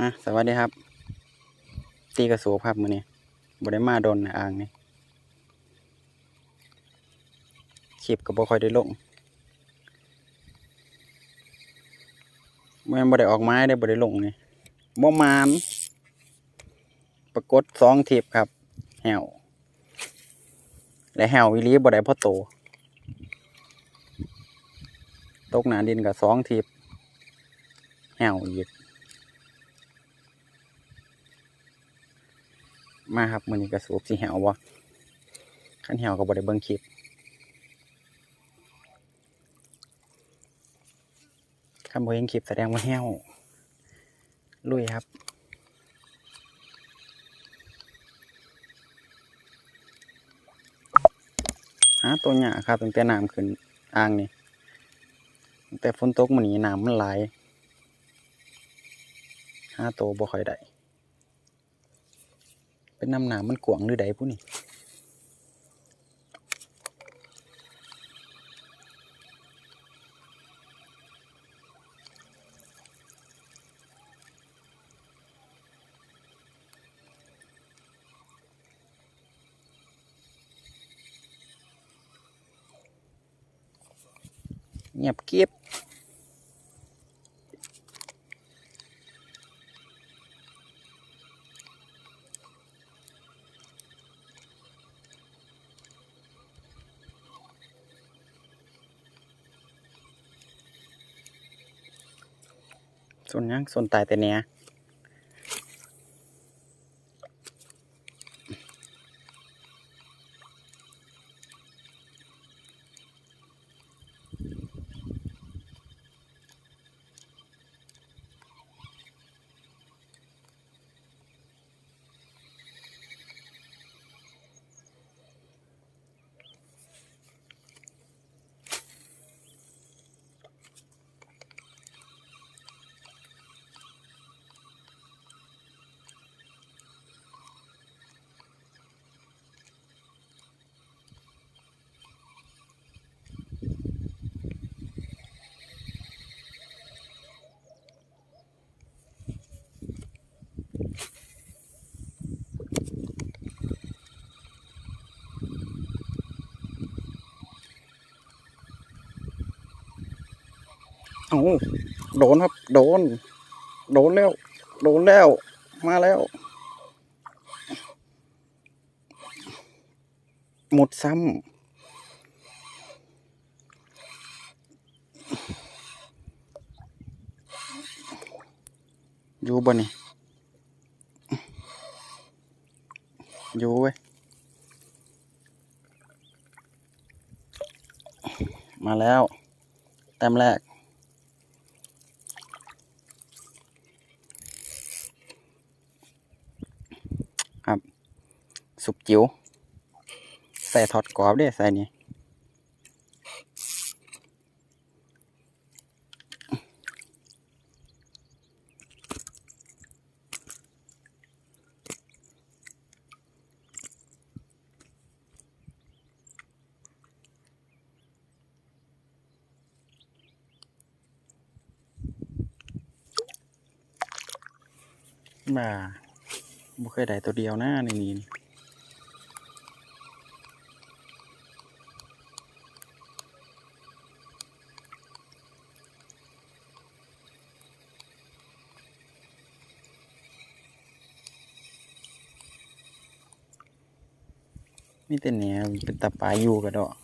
อะสวัสดีครับ ตีกระสูบครับมือนี้บได้มาโดนในอ่างนี่คลิปก็บ่ค่อยได้ลงแม่บ่ได้ออกไม้ได้บ่ได้ลงนี่บ่มานปรากฏสองทิปครับแหวและแหวอีลีบ่ได้พอโต ตกหนาดินกับสองทิปแหวอีก มาครับมือนี้กระสูบสีแหวบ่ขั้นแหวก็บ่ได้เบิ่งคลิปคันบ่เห็นคลิปแสดงว่าแหวลุยครับหาตัวหยาครับตั้งแต่น้ำขึ้นอ่างนี่ตั้งแต่ฝนตกมื้อนี้น้ำมันไหลหาตัวบ่ค่อยได้ เป็นน้ำหนามันกวางหรือใดผู้นี่เงียบเกียบ ส่วนยังส่วนตายแต่เนี้ย เอ้าโดนครับ โดน โดนแล้ว โดนแล้ว มาแล้ว หมดซ้ำอยู่บ่นี่อยู่เว้ยมาแล้ว แต้มแรก ครับ สุกจิ๋วใส่ทอดกรอบด้วยใส่นี่บ่าบ่เคยได้ตัวเดียวนะในนี้ มีแต่แหนวเป็นตาปลาอยู่กระดอก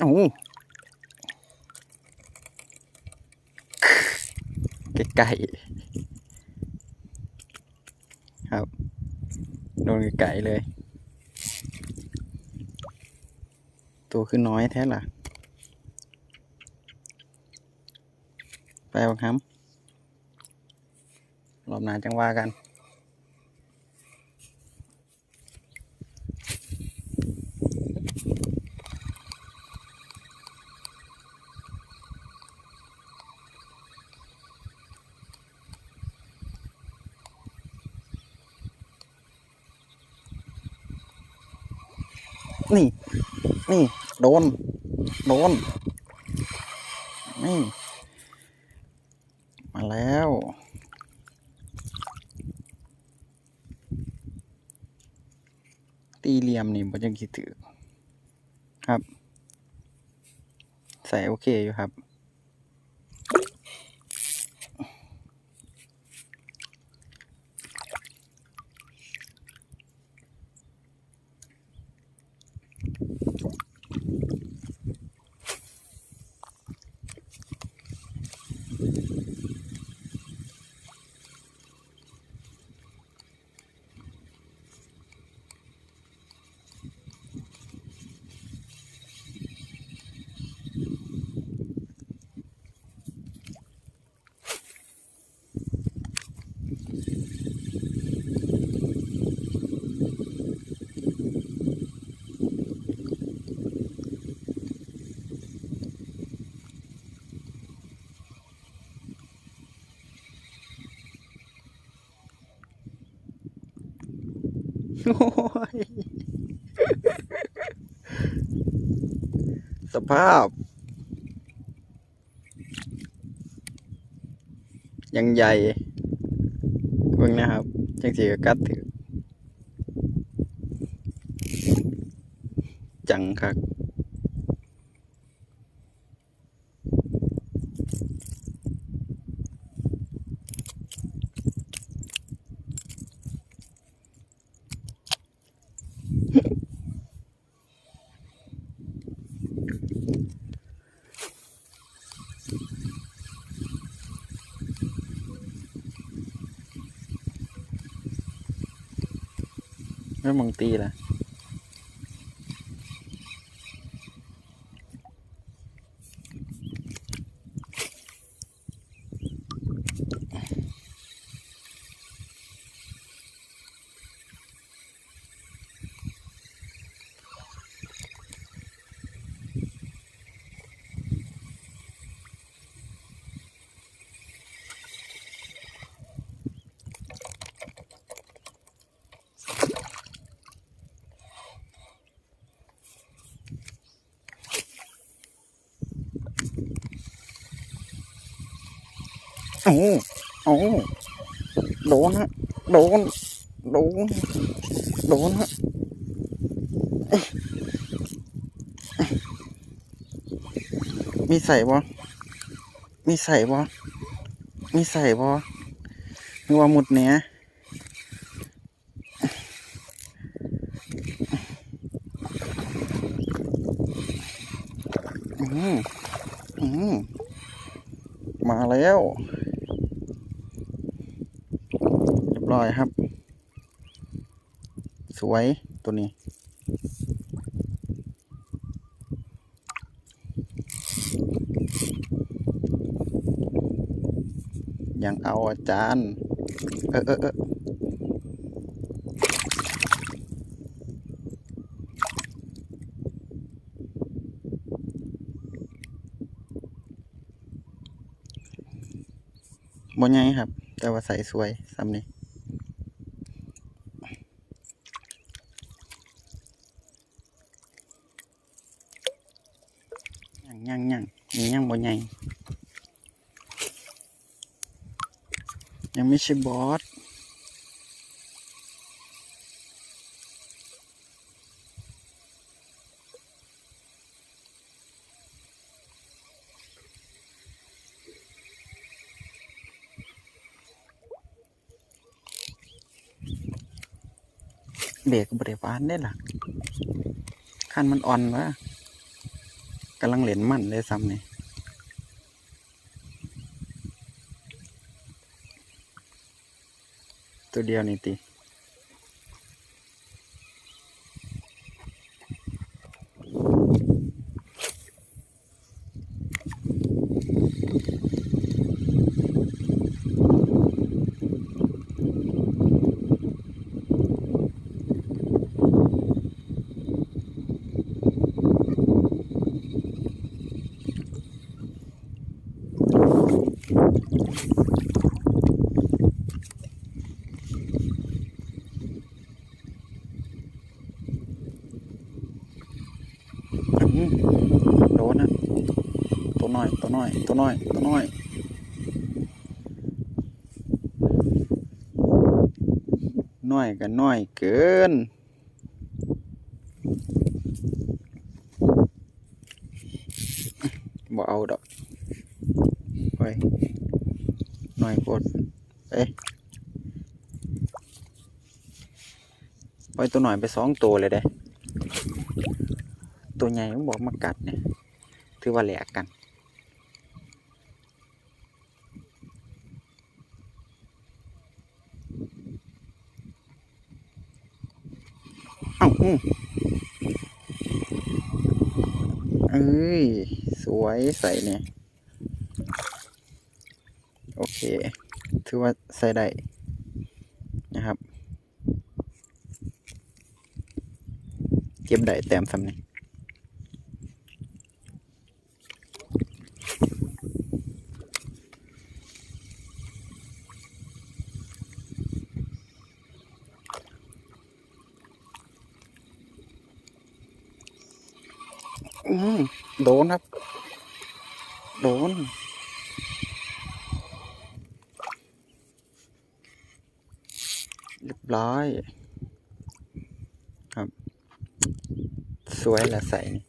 โอ้ใกล้ๆครับ โดนไก่เลย ตัวคือน้อยแท้ล่ะ ไปบังคับรอบหน้าจังว่ากัน นี่ โดน โดน นี่ มาแล้วตีเหลี่ยมนี่บ่จังคิดถือครับ ใส่โอเคอยู่ครับ โอ้ยสภาพ ยังใหญ่เบิ่งนะครับจังสีกัดถือจังคับ ไม่มองตีละ โอ้โหโอ้โหโดนฮะโดนโดนโดนฮะเอ๊ะเอ๊ะมีใส่บ่มีใส่บ่มีใส่บ่นึกว่าหมุดเนี้ยอืมอืมมาแล้ว เร้อยครับ สวยตัวนี้ ยังเอาอาจารย์ เออเออเออบ่ใหญ่ครับ แต่ว่าใส่สวยซ้ำนี้ ยังยังยังมียังบ่ใหญ่ยังไม่ใช่บอสเบรกก็บริวานได้ล่ะคันมันอ่อนวะ กำลังเหรียญมั่นเลยซ้ำนี่ตัวเดียวนี่ติ กันน้อยเกิน บ่เอาดอกไปน้อยโพดเอ๊ะปล่อยตัวหน่อยไปสองตัวเลยเด้ ตัวใหญ่ผมบอกมากัดเนี่ย ถือว่าแหลกกัน เอ้าอืม เอ้ย สวยใสเนี่ย โอเค ถือว่าใส่ได้นะครับ เก็บได้แต้มสำเนี่ อืมโดนครับ โดน เรียบร้อย ครับ สวยละใส่นี่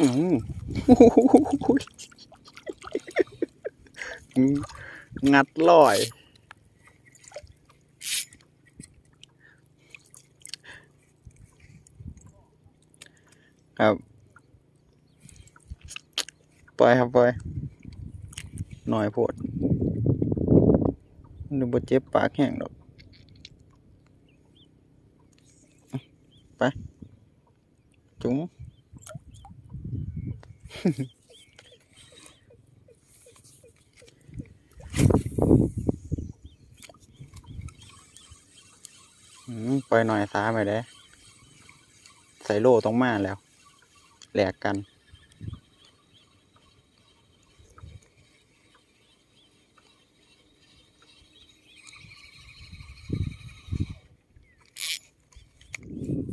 อืมงัดลอย ครับ ปล่อยครับปล่อย หน่อยโพดนึกว่าเจ็บปากแห้งดอก ไป จุ๋ม ปล่อยหน่อยซ้าไปเด้ใส่โล่ตรงมาแล้ว แหลกกัน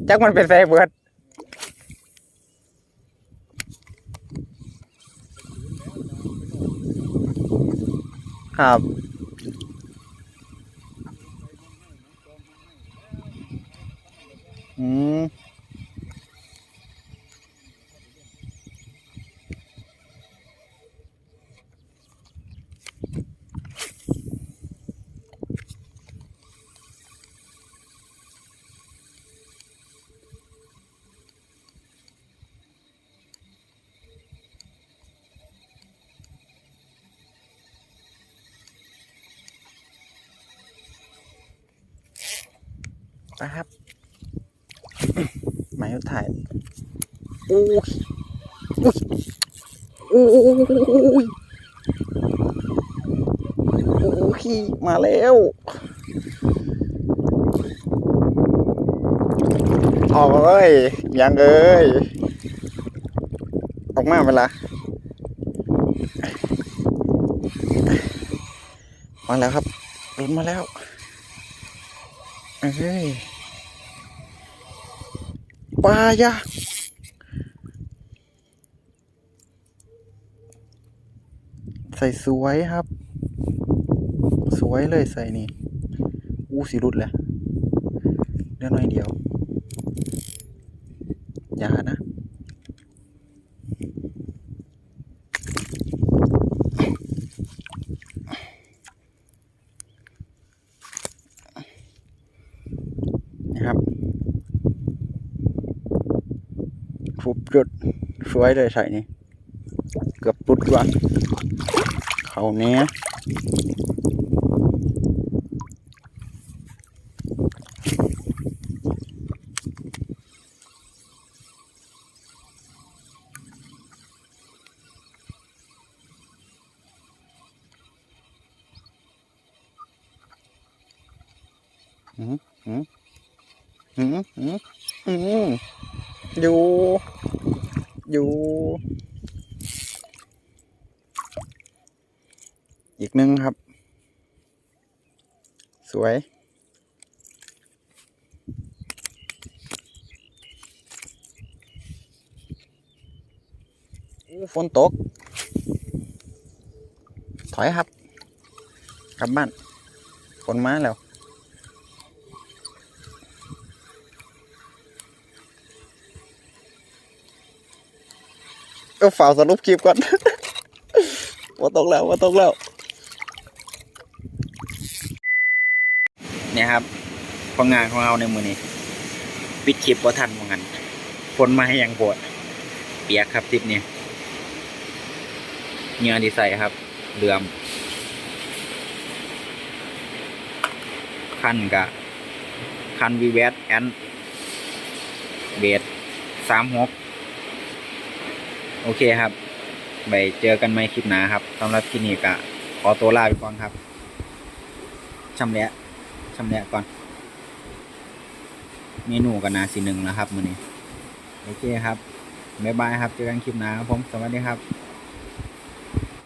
จักมันเป็นไซเบิร์ด ครับ นะครับ หมายสุดท้ายโอ้ยโอ้ยโอ้ยโอ้ยมาแล้วออกเอ้ยยังเอ้ยออกมาเวลามาแล้วครับลุ้นมาแล้วเอ้ย ปลายะใส่สวยครับ สวยเลยใส่นี่ อู้สีรุดแหละเด็กหน่อยเดียว อย่านะ นะครับฟุบ จุดสวยเลยใส่นี่เกือบปุดก่อนเขาเนี้ยอืมอืมหืมหืมอืมอยู่ อยู่ อีกหนึ่งครับ สวย ฝนตก ถอยครับ กลับบ้าน ฝนมาแล้ว ก็ฝ่าสรุปคลิปก่อนว่าตกแล้วว่าตกแล้ว เนี่ยครับผลงานของเราในมือนี้ ปิดคลิปว่าทันว่างั้นฝนมาให้ยังโหดเปียกครับทริปนี้เงื่อดีใส่ครับเหลื่อมคันกะคันวีแวดแอนเบสสามหก โอเคครับไปเจอกันใหม่คลิปหน้าครับสำหรับคลิปนี้ก็ขอตัวลาไปก่อนครับชำแหละชำแหละก่อน เมนูกันนาสีหนึ่งนะครับมื้อนี้โอเคครับบ๊ายบายครับ เจอกันคลิปหน้าครับผม สวัสดีครับ